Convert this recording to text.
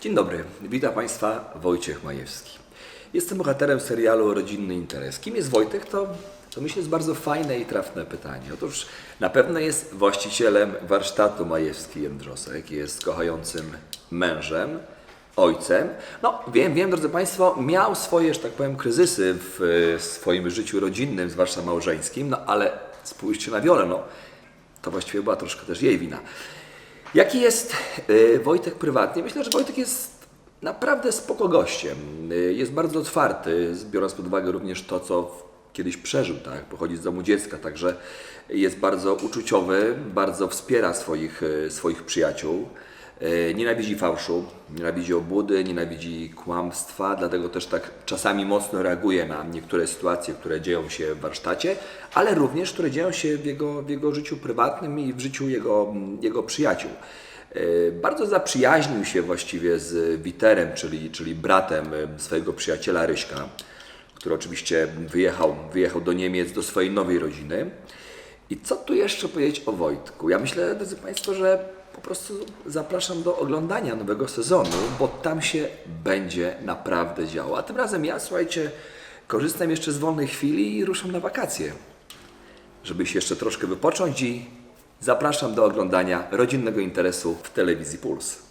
Dzień dobry, witam Państwa Wojciech Majewski. Jestem bohaterem serialu Rodzinny Interes. Kim jest Wojtek? To, to myślę jest bardzo fajne i trafne pytanie. Otóż na pewno jest właścicielem warsztatu Majewski Jędrzosek, jest kochającym mężem, ojcem. No wiem, wiem, drodzy Państwo, miał swoje, że tak powiem, kryzysy w e, swoim życiu rodzinnym, zwłaszcza małżeńskim, no ale spójrzcie na Wiolę, no to właściwie była troszkę też jej wina. Jaki jest y, Wojtek prywatnie? Myślę, że Wojtek jest naprawdę spoko gościem. Y, Jest bardzo otwarty, biorąc pod uwagę również to, co kiedyś przeżył, tak? Pochodzi z domu dziecka, także jest bardzo uczuciowy, bardzo wspiera swoich, y, swoich przyjaciół. Y, Nienawidzi fałszu, nienawidzi obłudy, nienawidzi kłamstwa, dlatego też tak czasami mocno reaguje na niektóre sytuacje, które dzieją się w warsztacie, ale również które dzieją się w jego, w jego życiu prywatnym i w życiu jego, jego przyjaciół. Y, Bardzo zaprzyjaźnił się właściwie z Witerem, czyli, czyli bratem y, swojego przyjaciela Ryśka, który oczywiście wyjechał, wyjechał do Niemiec, do swojej nowej rodziny. I co tu jeszcze powiedzieć o Wojtku? Ja myślę, drodzy Państwo, że po prostu zapraszam do oglądania nowego sezonu, bo tam się będzie naprawdę działo. A tym razem ja, słuchajcie, korzystam jeszcze z wolnej chwili i ruszam na wakacje, żeby się jeszcze troszkę wypocząć i zapraszam do oglądania rodzinnego interesu w telewizji Puls.